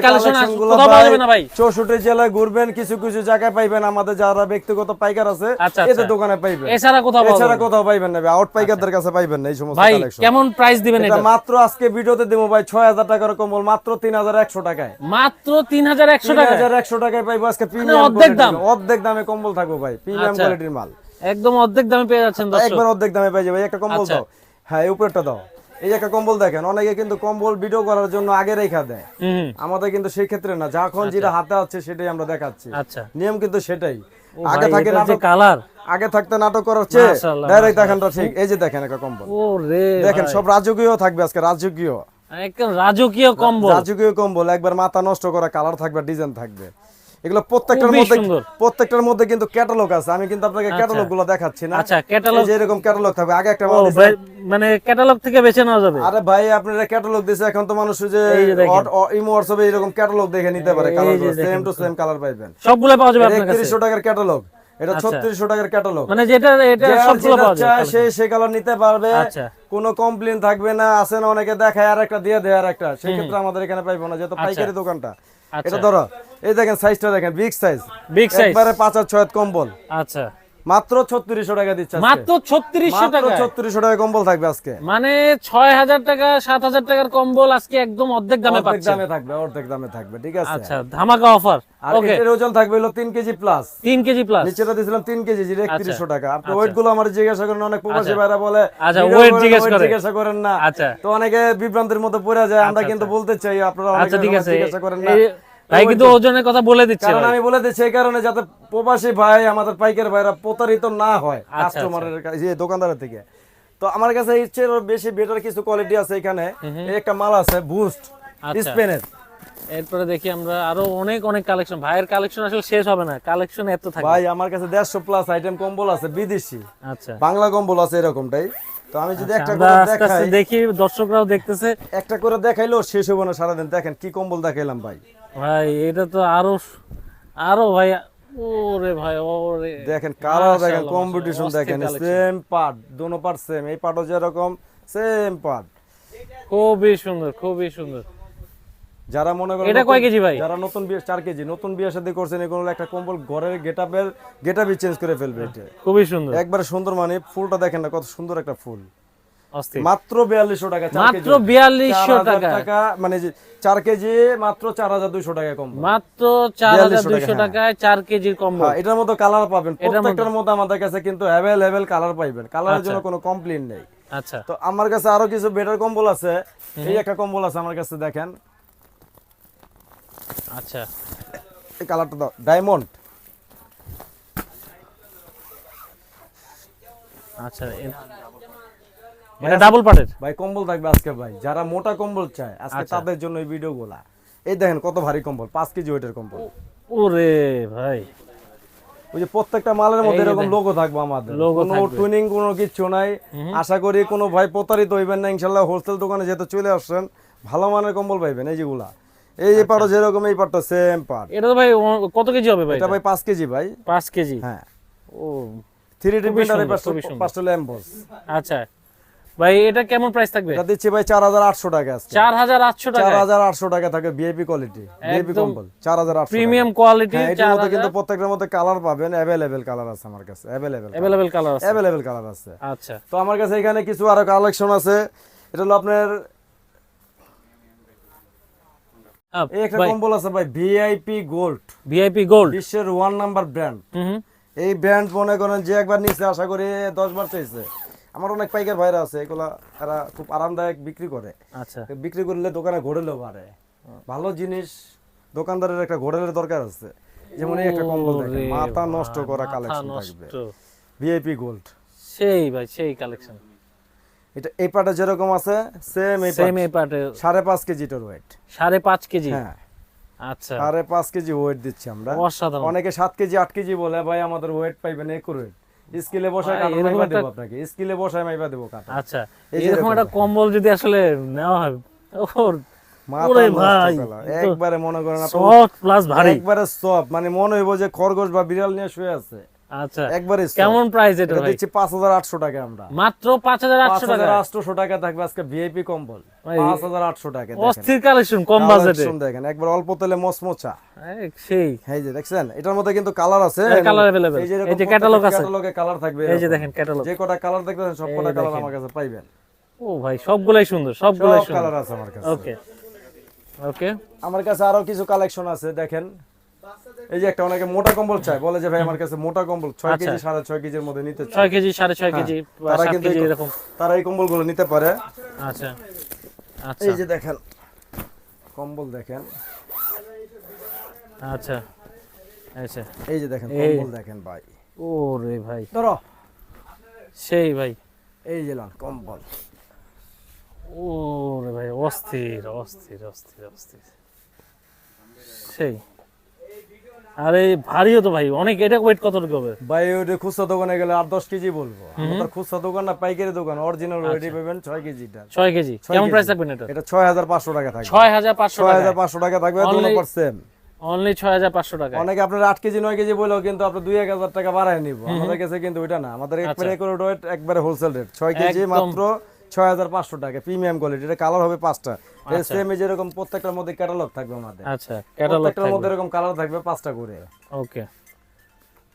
B: গুলো
A: কোথাও পাওয়া যাবে না ভাই?
B: চৌষট্টি জেলায় ঘুরবেন কিছু কিছু জায়গায় পাইবেন আমাদের যারা ব্যক্তিগত পাইকার আছে
A: আচ্ছা,
B: এদের
A: আচ্ছা।
B: দোকানে পাইবেন
A: এছাড়া কোথাও পাওয়া
B: এছাড়া কোথাও পাইবেন না ভাই আউট পাইকারদের কাছে পাইবেন না এই সমস্ত কালেকশন ভাই
A: কেমন প্রাইস দিবেন
B: এটা মাত্র আজকে ভিডিওতে দেবো ভাই ছয় হাজার টাকার কম্বল মাত্র তিন হাজার একশো টাকায়
A: মাত্র তিন হাজার একশো টাকা
B: হাজার একশো টাকায় পাইবো আজকে প্রিমিয়াম
A: অর্ধেক দাম?
B: অর্ধেক দামে কম্বল থাকব ভাই প্রিমিয়াম
A: আচ্ছা।
B: কোয়ালিটির মাল
A: একদম অর্ধেক দামে পেয়ে যাচ্ছেন দর্শক।
B: একবার অর্ধেক দামে পাই যাবে। একটা কম্বল
A: আচ্ছা।
B: দাও। হ্যাঁ এই উপরেরটা দাও। এই যে একটা কম্বল দেখেন অনেকে কিন্তু কম্বল ভিডিও করার জন্য আগে রেখা দেয়। আমাদের কিন্তু সেই ক্ষেত্রে না যখন যেটা হাতে আছে সেটাই আমরা দেখাচ্ছি।
A: আচ্ছা।
B: নিয়ম কিন্তু সেটাই। আগে থাকে নাটক
A: কালার
B: আগে থাকতে নাটক করার চেয়ে
A: মাশাআল্লাহ,
B: ডাইরেক্ট দেখানটা ঠিক। এই যে দেখেন একটা কম্বল।
A: ও রে
B: দেখেন সব রাজকীয় থাকবে আজকে রাজকীয়।
A: একদম রাজকীয় কম্বল।
B: রাজকীয় কম্বল একবার মাথা নষ্ট করা কালার থাকবে ডিজাইন থাকবে। এগুলো প্রত্যেকটার মধ্যে প্রত্যেকটার মধ্যে কিন্তু ক্যাটালগ আছে। আমি কিন্তু আপনাকে ক্যাটালগগুলো দেখাচ্ছি না।
A: আচ্ছা,
B: এই যে এরকম ক্যাটালগ থাকবে। আগে একটা মাল
A: মানে ক্যাটালগ থেকে বেছে নেওয়া যাবে?
B: আরে ভাই আপনারা ক্যাটালগ দিছে এখন তো মানুষ যে। ইমো হোয়াটসঅ্যাপে এরকম ক্যাটালগ দেখে নিতে পারে colour same to same colour পাইবেন।
A: সবগুলো পাওয়া যাবে আপনার কাছে?
B: একত্রিশশো টাকার ক্যাটালগ এটা
A: আচ্ছা।
B: ছত্রিশশো টাকার ক্যাটালগ
A: মানে যেটা এটা সবগুলো পাওয়া যাবে
B: সে সে কালার নিতে পারবে।
A: আচ্ছা।
B: কোনো কমপ্লেন থাকবে না আছে না অনেকে দেখায় আর একটা দিয়ে দেয় আর একটা সেক্ষেত্রে আমাদের এখানে পাইবো না যেহেতু পাইকারি দোকানটা।
A: আচ্ছা।
B: এটা ধরো এই দেখেন সাইজটা দেখেন বিগ সাইজ
A: বিগ সাইজ
B: একবারে পাঁচ আর ছয় কম্বল।
A: আচ্ছা।
B: মাত্র ছত্রিশশো টাকা দিচ্ছে।
A: মাত্র ছত্রিশশো
B: মাত্র
A: টাকা
B: ছত্রিশশো টাকা কম্বল থাকবে আজকে।
A: মানে ছয় হাজার টাকা সাত হাজার টাকার কম্বল আজকে একদম অর্ধেক দামে
B: অর্ধেক দামে থাকবে অর্ধেক দামে থাকবে ঠিক আছে?
A: আচ্ছা ধামাকা অফার
B: আর
A: ওকে
B: ওজন থাকবে হলো তিন কেজি প্লাস
A: কেজি প্লাস
B: নিচেটা কেজি যেটা একত্রিশশো টাকা। আপনি ওয়েটগুলো আমার জিজ্ঞাসা করেন অনেক প্রবাসী
A: আচ্ছা।
B: ভাইরা বলে
A: আচ্ছা,
B: করেন,
A: জিজ্ঞেস।
B: জিজ্ঞাসা করেন না।
A: আচ্ছা।
B: তো অনেকে বিভ্রান্তির মধ্যে পড়ে যায় আমরা
A: আচ্ছা,
B: কিন্তু বলতে চাই আপনারা
A: আচ্ছা
B: অনেকে জিজ্ঞাসা করেন না।
A: কিন্তু ওজনের কথা বলে দিচ্ছে
B: কারণ আমি বলে দিচ্ছি এই কারণে যাতে প্রবাসী ভাই আমাদের পাইকার ভাইরা প্রতারিত না হয়
A: আচ্ছা,
B: কাস্টমারের যে দোকানদারের থেকে। তো আমার কাছে বেশি বেটার কিছু কোয়ালিটি আছে এখানে। একটা মাল আছে বুস্ট
A: আচ্ছা।
B: স্পেনের
A: এরপরে দেখি আমরা আরও অনেক অনেক কালেকশন ভাইয়ের কালেকশন আসলে শেষ হবে না কালেকশন এত থাকে।
B: ভাই আমার কাছে দেড়শো প্লাস আইটেম কম্বল আছে বিদেশি।
A: আচ্ছা।
B: বাংলা কম্বল আছে এরকমটাই। তো আমি যদি একটা করে দেখাই।
A: দেখি দর্শকরাও দেখতেছে।
B: একটা করে দেখাইলো শেষ হব না সারাদিন। দেখেন কি কম্বল দেখাইলাম ভাই।
A: ভাই এটা তো আরও আরও ভাই ওরে ভাই ওরে।
B: দেখেন কালার দেখেন কম্পিটিশন দেখেন সেম পার্ট দোনো পার্ট সেম এই পার্টও যেরকম সেম পার্ট
A: খুবই সুন্দর খুবই সুন্দর।
B: যারা মনে করেন
A: এটা কয় কেজি ভাই?
B: যারা নতুন বিয়ে চার কেজি নতুন বিয়ে সাথে করছেন এগুলো একটা কম্বল ঘরের গেটআপের গেটআপই চেঞ্জ করে ফেলবে এটা।
A: খুবই সুন্দর।
B: একবারে সুন্দর মানে ফুলটা দেখেন না কত সুন্দর একটা ফুল। মাত্র বিয়াল্লিশশো টাকা
A: মাত্র বিয়াল্লিশশো টাকা।
B: মানে চার কেজি মাত্র চার হাজার দুইশো টাকা কম
A: মাত্র চার হাজার দুইশো টাকায় চার কেজির কম্বল
B: হ্যাঁ এটার মতো কালার পাবেন। প্রত্যেকটার মধ্যে আমাদের কাছে কিন্তু অ্যাভেলেবেল কালার পাইবেন। কালারের জন্য কোনো কমপ্লেন নেই।
A: আচ্ছা।
B: তো আমার কাছে আরও কিছু বেটার কম্বল আছে। এই একটা কম্বল আছে আমার কাছে দেখেন।
A: আচ্ছা।
B: এই কালারটা দাও। ডায়মন্ড
A: আচ্ছা এটা ডাবল পার্টের
B: ভাই কম্বল থাকবে আজকে ভাই যারা মোটা কম্বল চায় আজকে
A: আচ্ছা।
B: তাদের জন্য এই এই দেখেন কত ভারী কম্বল পাঁচ কেজি ওয়েটের কম্বল।
A: ওরে ভাই।
B: ওই যে প্রত্যেকটা মালের মধ্যে এরকম লোগো থাকবে আমাদের। কোনো কোনো কিছু নাই। আশা করি কোনো ভাই প্রতারিত হইবেন না ইনশাল্লাহ হোলসেল দোকানে যেহেতু চলে আসছেন ভালো মানের কম্বল পাইবেন এই যেগুলা। এই
A: আচ্ছা।
B: যে পাটও যেরকম এই পাটটা সেম পাট।
A: এটা তো ভাই কত কেজি হবে ভাই
B: এটা ভাই পাঁচ কেজি ভাই।
A: পাঁচ কেজি?
B: হ্যাঁ।
A: ও
B: থ্রি ডি প্রিন্টার। পাঁচটা ল্যাম্পস
A: আচ্ছা। ভাই এটা কেমন প্রাইস থাকবে?
B: এটা দিচ্ছি ভাই চার হাজার আটশো টাকা আজকে।
A: চার হাজার আটশো
B: চার
A: টাকা
B: হাজার আটশো টাকা থাকে ভিআইপি কোয়ালিটি ভিআইপি কম্বল চার হাজার আটশো
A: প্রিমিয়াম কোয়ালিটি
B: এটার মধ্যে কিন্তু প্রত্যেকটার মধ্যে কালার পাবেন অ্যাভেলেবেল কালার আছে আমার কাছে অ্যাভেলেবেল
A: অ্যাভেলেবেল কালার আছে।
B: অ্যাভেলেবেল কালার আছে।
A: আচ্ছা।
B: তো আমার কাছে এখানে কিছু আরও কালেকশন আছে। এটা হলো আপনার একটা কম্বল আছে ভাই ভিআইপি গোল্ড
A: ভিআইপি গোল্ড
B: বিশ্বের ওয়ান নাম্বার ব্র্যান্ড এই ব্র্যান্ড মনে করেন যে একবার নিচে আশা করি দশ বার চাইছে আমার অনেক পাইকার ভাইরা আছে এগুলা তারা খুব আরামদায়ক বিক্রি করে।
A: আচ্ছা।
B: বিক্রি করলে দোকানে ঘোরেলেও পারে ভালো জিনিস দোকানদারের একটা ঘোরেলের দরকার আছে। যেমন এই একটা কম্বল মাথা নষ্ট করা কালেকশন থাকবে। ভিআইপি গোল্ড
A: সেই ভাই সেই কালেকশন
B: এটা এই পাটা যেরকম আছে সেম এই
A: সেম এই পাটে।
B: সাড়ে পাঁচ কেজিটার ওয়েট
A: সাড়ে পাঁচ কেজি?
B: হ্যাঁ।
A: আচ্ছা।
B: সাড়ে পাঁচ কেজি ওয়েট দিচ্ছি আমরা।
A: অসাধারণ।
B: অনেকে সাত কেজি আট কেজি বলে ভাই আমাদের ওয়েট পাইবেন একুরেট স্কিলে বসায় কাটা
A: মাইবা
B: দেবো আপনাকে। স্কিলে বসায় মাইবা দেবো কাটা
A: আচ্ছা এরকম একটা কম্বল যদি আসলে নেওয়া হয় ওর
B: একবারে মনে করেন আপনি
A: সফট প্লাস ভারী।
B: একবারে সফট মানে মনে হইব যে খরগোশ বা বিড়াল নিয়ে শুয়ে আছে।
A: আচ্ছা
B: একবারে
A: কেমন প্রাইস এটা
B: এটা
A: ভাই?
B: দিচ্ছি পাঁচ হাজার আটশো টাকা আমরা।
A: মাত্র পাঁচ হাজার
B: পাঁচ
A: আটশো টাকা।
B: হাজার আটশো টাকা থাকবে আজকে ভিআইপি কম্বল।
A: ভাই,
B: পাঁচ হাজার আটশো টাকা দেখেন।
A: অস্থির কালেকশন কম বাজেটে
B: দেখেন একবার অল্প তেলে মচমচা।
A: সেই।
B: এই যে দেখছেন এটার মধ্যে কিন্তু কালার আছে।
A: colour
B: এই যে
A: এই আছে।
B: ক্যাটালগে কালার থাকবে
A: এই যে দেখেন ক্যাটালগ
B: যে কটা কালার দেখবেন সব কটা কালার আমার কাছে পাইবেন।
A: ও ভাই সবগুলাই সুন্দর সবগুলাই
B: সব
A: সুন্দর।
B: কালার আছে আমার কাছে।
A: ওকে ওকে
B: আমার কাছে আরও কিছু কালেকশন আছে দেখেন। এই যে একটা অনেকে মোটা কম্বল চায় বলে যে ভাই আমার কাছে মোটা কম্বল ছয়
A: আচ্ছা।
B: কেজি সাড়ে ছয় কেজির মধ্যে নিতে চায়।
A: ছয় কেজি সাড়ে ছয় কেজি
B: তারা কিন্তু
A: এরকম।
B: তারা এই কম্বলগুলো নিতে পারে।
A: আচ্ছা। আচ্ছা।
B: এই যে দেখেন কম্বল দেখেন।
A: আচ্ছা। আচ্ছা।
B: এই যে দেখেন কম্বল দেখেন ভাই।
A: ও রে ভাই।
B: ধরো।
A: সেই ভাই।
B: এই যে লন কম্বল।
A: ও রে ভাই অস্থির অস্থির অস্থির অস্থির। সেই। আরে ভারীও তো ভাই অনেক এটা ওয়েট কত হবে?
B: ভাই ওটা খুচরা দোকানে গেলে আর দশ কেজি বলব। আমাদের খুচরা দোকান না পাইকারি দোকান অরিজিনাল
A: আচ্ছা।
B: রেডি পাবেন ছয় কেজিটা।
A: ছয় কেজি। কেমন প্রাইস এটা
B: এটা ছয় হাজার পাঁচশো টাকা থাকবে।
A: ছয় হাজার পাঁচশো
B: ছয়
A: টাকা
B: হাজার পাঁচশো টাকা থাকবে দুটো পার্সেন্ট
A: অনলি ছয় হাজার পাঁচশো টাকা
B: অনেকে আপনার আট কেজি নয় কেজি বলেও কিন্তু আপনার দুই এক হাজার টাকা বাড়ায় নিব। আমাদের কাছে কিন্তু ওইটা না। আমাদের একবারে একুরেট রেট একবারে হোলসেল রেট ছয় কেজি
A: আচ্ছা।
B: মাত্র ছয় হাজার পাঁচশো টাকা প্রিমিয়াম কোয়ালিটি এটা কালার হবে পাঁচটা।
A: আচ্ছা।
B: সেম যেরকম প্রত্যেকটার মধ্যে ক্যাটালগ থাকবে আমাদের।
A: আচ্ছা
B: প্রত্যেকটার মধ্যে এরকম কালার থাকবে পাঁচটা করে।
A: ওকে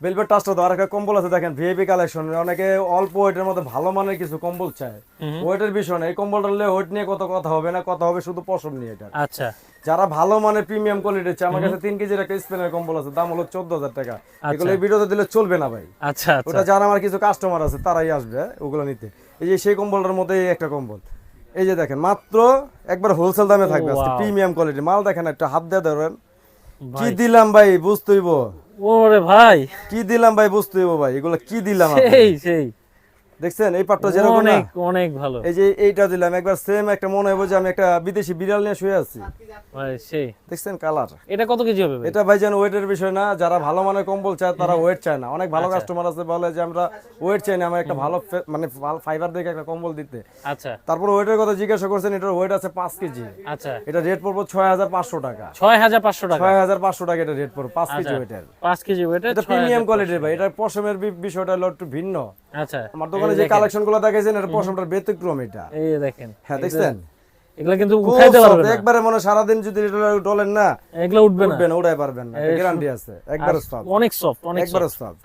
B: ভেলভেট টাচটা তো আর একটা কম্বল আছে দেখেন ভিআইপি কালেকশন অনেকে অল্প ওয়েটের মধ্যে ভালো মানের কিছু কম্বল চায়। ওয়েটের বিষয় না এই কম্বলটা ওয়েট নিয়ে কত কথা হবে না কথা হবে শুধু পশম নিয়ে এটা।
A: আচ্ছা।
B: যারা ভালো মানের প্রিমিয়াম কোয়ালিটি চায় আমার কাছে তিন কেজির একটা স্পেনের কম্বল আছে দাম হলো চোদ্দ হাজার টাকা। এগুলো এই ভিডিওতে দিলে চলবে না ভাই।
A: আচ্ছা আচ্ছা।
B: ওটা যারা আমার কিছু কাস্টমার আছে তারাই আসবে ওগুলো নিতে। এই যে সেই কম্বলটার মধ্যে একটা কম্বল। এই যে দেখেন মাত্র একবার হোলসেল দামে থাকবে আজকে প্রিমিয়াম কোয়ালিটি মাল দেখেন একটা হাত দিয়ে ধরেন। কি দিলাম ভাই বুঝতেইব?
A: ওরে ভাই।
B: কি দিলাম ভাই বুঝতেইব ভাই এগুলো কি দিলাম?
A: সেই সেই।
B: দেখছেন? এই পাটটা যেরকম
A: অনেক অনেক ভালো।
B: এই যে এইটা দিলাম একবার সেম একটা মনে হইব যে আমি একটা বিদেশি বিড়াল নিয়ে শুয়ে আছি।
A: ভাই সেই।
B: দেখছেন কালার
A: এটা কত কেজি হবে
B: এটা ভাই যেন ওয়েটের বিষয় না যারা ভালো মানের কম্বল চায় তারা ওয়েট চায় না। অনেক ভালো কাস্টমার আছে বলে যে আমরা ওয়েট চাই না আমার একটা ভালো মানে ফাইবার দেখে একটা কম্বল দিতে।
A: আচ্ছা।
B: তারপর ওয়েটের কথা জিজ্ঞাসা করছেন এটার ওয়েট আছে পাঁচ কেজি।
A: আচ্ছা।
B: এটা রেট পড়ব ছয় হাজার পাঁচশো টাকা।
A: ছয় হাজার পাঁচশো টাকা।
B: ছয় হাজার পাঁচশো টাকা এটা রেট পড়ব পাঁচ কেজি
A: আচ্ছা।
B: ওয়েটের
A: পাঁচ কেজি ওয়েটে
B: এটা প্রিমিয়াম কোয়ালিটির ভাই। এটা পশমের বিষয়টা হলো একটু ভিন্ন।
A: আচ্ছা
B: আমার দোকানে যে কালেকশনগুলো দেখাইছেন এর পশমটার ব্যতিক্রম এটা।
A: এই দেখেন
B: হ্যাঁ দেখছেন?
A: এগুলা কিন্তু উঠাইতে পারবে না।
B: একবারে মনে সারাদিন যদি এটা ডলেন না
A: এগুলা উঠবে না।
B: উঠবেন উড়াই পারবেন না। গ্যারান্টি আছে একবারে সফট
A: অনেক সফট অনেক
B: একবারে সফট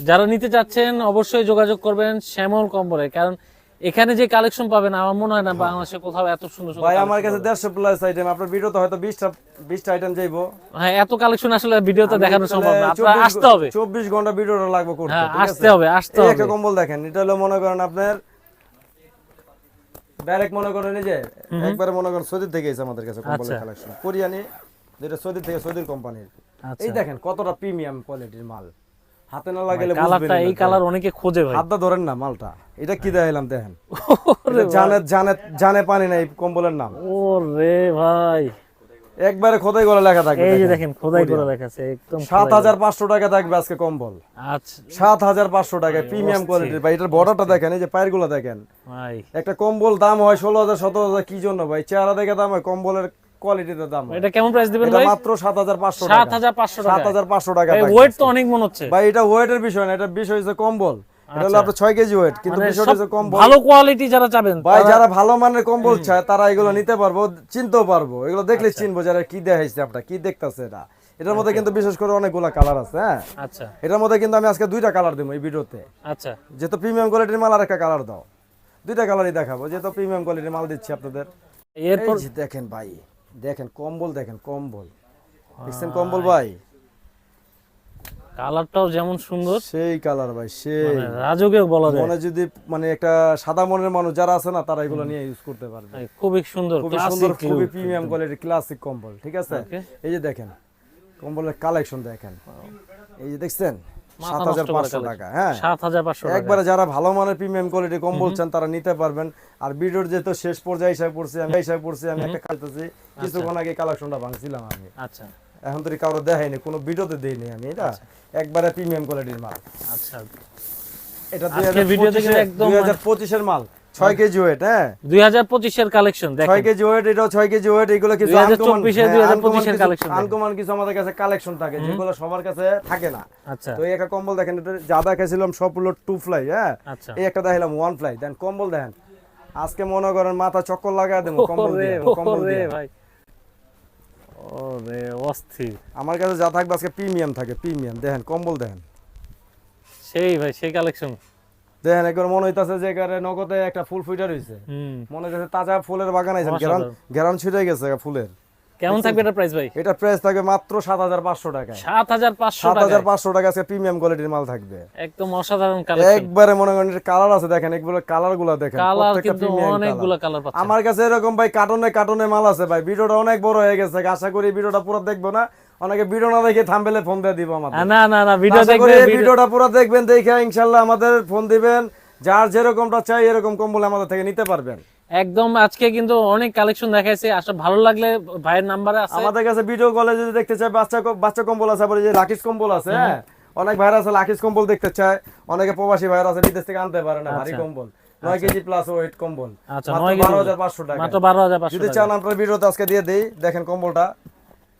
A: যারা নিতে চাচ্ছেন অবশ্যই যোগাযোগ করবেন শ্যামল কম্বলে কারণ এখানে যে কালেকশন পাবেন আমার মনে হয় না বাংলাদেশে কোথাও এত সুন্দর
B: ভাই আমার কাছে দেড়শো প্লাস আইটেম আপনার ভিডিওতে হয়তো বিশটা বিশটা আইটেম যাইবো।
A: হ্যাঁ এত কালেকশন আসলে ভিডিওতে দেখানো সম্ভব না। আপনার আসতে হবে।
B: চব্বিশ ঘণ্টা ভিডিওটা লাগবে করতে
A: হ্যাঁ আসতে হবে আসতে হবে।
B: একটা কম্বল দেখেন এটা হলো মনে করেন আপনার ডাইরেক্ট মনে করেন এই যে একবার মনে করেন সৌদি থেকে এসে আমাদের কাছে কম্বলের
A: আচ্ছা।
B: কালেকশন কোরিয়ানি যেটা সৌদি থেকে সৌদির কোম্পানির
A: আচ্ছা।
B: এই দেখেন কতটা প্রিমিয়াম কোয়ালিটির মাল। হাতে না লাগালে
A: কালারটা এই কালার অনেকে খোঁজে ভাই।
B: হাতটা ধরেন না মালটা। এটা কি দেখাইলাম দেখেন। জানে জানে জানে পানি নাই কম্বলের নাম।
A: ও রে ভাই।
B: একবারে খোদাই করে লেখা থাকবে
A: এই যে
B: দেখেন।
A: খোদাই করে লেখা আছে একদম
B: সাত
A: খোদাই
B: হাজার পাঁচশো টাকা থাকবে আজকে কম্বল।
A: আচ্ছা।
B: সাত হাজার পাঁচশো টাকা প্রিমিয়াম। কোয়ালিটির ভাই এটার বর্ডারটা দেখেন এই যে পায়েরগুলো দেখেন।
A: ভাই।
B: একটা কম্বল দাম হয় ষোলো হাজার সতেরো হাজার কি জন্য ভাই? চেহারা দেখে দাম হয় কম্বলের কোয়ালিটিতে দাম
A: এটা কেমন প্রাইস দিবেন ভাই?
B: মাত্র সাত হাজার পাঁচশো
A: সাত
B: টাকা
A: হাজার পাঁচশো
B: সাত
A: টাকা
B: হাজার পাঁচশো টাকা
A: এই
B: থাকবে
A: ওয়েট তো অনেক মনে হচ্ছে।
B: ভাই এটা ওয়েটের বিষয় না এটা বিষয় হচ্ছে কম্বল। এটা হলো
A: আচ্ছা।
B: আপনার ছয় কেজি ওয়েট কিন্তু
A: মানে
B: বিষয়টা হচ্ছে কম্বল।
A: ভালো কোয়ালিটি যারা চাবেন
B: ভাই যারা ভালো মানের কম্বল চায় তারা এগুলো নিতে পারব চিনতেও পারব। এগুলো দেখলে চিনবো যারা কি দেখাইছে আপনার কি দেখতাছে এটা। এটার মধ্যে কিন্তু বিশেষ করে অনেকগুলা কালার আছে হ্যাঁ?
A: আচ্ছা।
B: এটার মধ্যে কিন্তু আমি আজকে দুইটা কালার দেবো এই ভিডিওতে।
A: আচ্ছা।
B: যেহেতু প্রিমিয়াম কোয়ালিটির মাল আর একটা কালার দাও। দুইটা কালারই দেখাবো যেহেতু প্রিমিয়াম কোয়ালিটির মাল দিচ্ছি আপনাদের।
A: এরপর
B: দেখেন ভাই দেখেন কম্বল দেখেন কম্বল। দেখছেন কম্বল ভাই?
A: কালারটাও যেমন সুন্দর।
B: সেই কালার ভাই সেই।
A: মানে রাজকীয় বলা যায়।
B: মনে যদি মানে একটা সাদা মনের মানুষ যারা আছে না তারা এগুলো নিয়ে ইউজ করতে পারবে।
A: খুবই সুন্দর
B: খুবই সুন্দর খুবই প্রিমিয়াম কোয়ালিটির ক্লাসিক কম্বল ঠিক আছে? এই যে দেখেন কম্বলের কালেকশন দেখেন। এই যে দেখছেন? টাকা হ্যাঁ।
A: সাত হাজার পাঁচশো টাকা।
B: একবারে যারা ভালো মানের প্রিমিয়াম কোয়ালিটি কম্বল চান তারা নিতে পারবেন। আর ভিডিওর যেহেতু শেষ পর্যায়ে হিসাবে পড়ছি আমি হিসাবে পড়ছি আমি একটা খাইতেছি কিছুক্ষণ আগে কালেকশনটা ভাঙছিলাম আমি।
A: আচ্ছা।
B: এখন তো কারও দেখাইনি কোনো ভিডিওতে দেইনি আমি এটা? একবারে প্রিমিয়াম কোয়ালিটির মাল।
A: আচ্ছা।
B: এটা
A: ভিডিওতে
B: দুই হাজার পঁচিশের মাল। ছয় কেজি ওয়েট হ্যাঁ?
A: দুই হাজার পঁচিশের কালেকশন দেখেন।
B: ছয় কেজি ওয়েট এটাও ছয় কেজি ওয়েট এগুলো কিছু
A: 2024 2025 এর দেখেন।
B: আনকমন কিছু আমাদের কাছে কালেকশন থাকে যেগুলো সবার কাছে থাকে না।
A: আচ্ছা।
B: তো এই একটা কম্বল দেখেন এটা যা দেখাইছিলাম সব হলো টু ফ্লাই হ্যাঁ?
A: আচ্ছা।
B: এই একটা দেখাইলাম ওয়ান ফ্লাই দেন কম্বল দেখেন আজকে মনে করেন মাথা চক্কর লাগাই দেবো কম্বল দিয়ে কম্বল দিয়ে।
A: ভাই। ওরে অস্থির।
B: আমার কাছে যা থাকবে আজকে প্রিমিয়াম থাকে প্রিমিয়াম দেখেন কম্বল দেখেন।
A: সেই ভাই সেই কালেকশন
B: দেখেন একবার মনে হইতাছে যে এখানে নগদে একটা ফুল ফুইটা রয়েছে মনে হচ্ছে তাজা ফুলের বাগান আছে গেরান
A: গ্যারান
B: গেরান ছুটে গেছে ফুলের।
A: কেমন থাকবে এটা প্রাইস ভাই?
B: এটা প্রাইস থাকবে মাত্র সাত হাজার পাঁচশো টাকায়।
A: সাত হাজার পাঁচশো
B: সাত
A: টাকা
B: হাজার পাঁচশো টাকা আজকে প্রিমিয়াম কোয়ালিটির মাল থাকবে।
A: একদম অসাধারণ কালেকশন
B: একবারে মনে করেন কালার আছে দেখেন এগুলো কালারগুলা দেখেন প্রত্যেকটা premium
A: অনেকগুলো কালার পাচ্ছে।
B: আমার কাছে এরকম ভাই কার্টনে কার্টনে মাল আছে ভাই ভিডিওটা অনেক বড় হয়ে গেছে আশা করি ভিডিওটা পুরো দেখব না। অনেকে ভিডিও না দেখে থামবেলে ফোন দিয়ে দিব আমাদের।
A: না না না ভিডিও
B: আশা করি
A: দেখবে
B: এই
A: video-
B: ভিডিওটা পুরো দেখবেন দেখে ইনশাল্লাহ আমাদের ফোন দিবেন। যার যেরকমটা চাই এরকম কম্বল আমাদের থেকে নিতে পারবেন।
A: একদম আজকে কিন্তু অনেক কালেকশন দেখাইছে। আসলে ভালো লাগলে ভাইয়ের নাম্বারে আছে।
B: আমাদের কাছে ভিডিও কলে যদি দেখতে চাই বাচ্চা বাচ্চা কম্বল আছে আবার যে রাকিস কম্বল আছে হ্যাঁ। অনেক ভাইরা আছে রাকিস কম্বল দেখতে চায়। অনেকে প্রবাসী ভাইরা আছে বিদেশ থেকে আনতে পারে না ভারী কম্বল। নয় কেজি প্লাস ওয়েট কম্বল।
A: আচ্ছা,
B: মাত্র বারো হাজার পাঁচশো টাকা।
A: মাত্র বারো হাজার
B: যদি চান আপনার ভিডিওতে আজকে দিয়ে দিই। দেখেন কম্বলটা।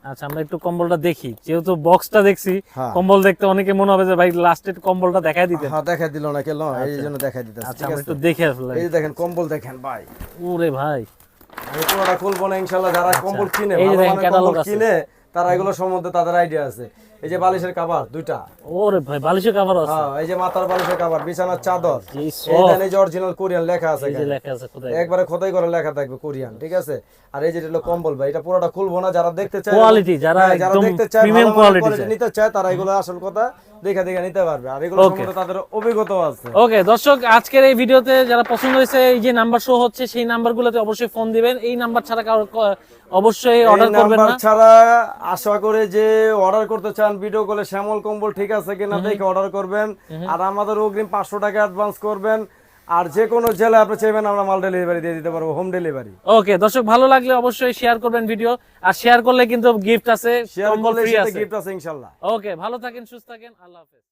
A: আচ্ছা আমরা একটু কম্বলটা দেখি। যেহেতু বক্সটা দেখছি
B: হ্যাঁ।
A: কম্বল দেখতে অনেকে মনে হবে যে ভাই লাস্টের কম্বলটা দেখাই দিতে
B: হ্যাঁ দেখাই দিল না কেন এই জন্য দেখাই দিতে
A: আচ্ছা আমরা একটু দেখে আসলে
B: এই দেখেন কম্বল দেখেন ভাই।
A: ওরে ভাই।
B: আমি পুরোটা খুলবো না ইনশাআল্লাহ যারা কম্বল কিনে
A: আচ্ছা।
B: ভালো। কিনে তারা এগুলো সম্বন্ধে তাদের আইডিয়া আছে। এই যে বালিশের কাভার দুইটা।
A: ওরে ভাই বালিশের কাভার আছে।
B: হ্যাঁ এই যে মাথার বালিশের কাভার বিছানার চাদর।
A: এই
B: এই
A: soft,
B: দেন এই যে অরিজিনাল কোরিয়ান লেখা আছে
A: এই যে লেখা আছে কোথায়
B: একবারে খোদাই করে লেখা থাকবে কোরিয়ান ঠিক আছে? আর এই যে হলো কম্বল ভাই এটা পুরোটা খুলবো না যারা দেখতে চায়
A: Quality, যারা
B: হ্যাঁ, যারা দেখতে চায়
A: quality চায়।
B: নিতে চায় তারা এগুলো আসল কথা দেখে দেখে নিতে পারবে। আর এগুলো সম্বন্ধে তাদের অভিজ্ঞতা আছে।
A: ওকে দর্শক আজকের এই ভিডিওতে যারা পছন্দ হয়েছে এই যে নাম্বার শো হচ্ছে সেই নাম্বারগুলোতে অবশ্যই ফোন দিবেন। এই নাম্বার ছাড়া কারও অবশ্যই অর্ডার করবেন না।
B: ছাড়া আশা করে যে অর্ডার করতে চান ভিডিও কলে শ্যামল কম্বল ঠিক আছে কিনা দেখে অর্ডার করবেন। আর আমাদের অগ্রিম পাঁচশো টাকা অ্যাডভান্স করবেন। আর যে কোনো জেলায় আপনি চাইবেন আমরা মাল ডেলিভারি দিয়ে দিতে পারব হোম ডেলিভারি
A: ওকে দর্শক ভালো লাগলে অবশ্যই শেয়ার করবেন ভিডিও আর শেয়ার করলে কিন্তু গিফট আছে
B: শেয়ার করলে গিফট আছে। ইনশাল্লাহ।
A: ওকে ভালো থাকেন সুস্থ থাকেন আল্লাহ হাফেজ।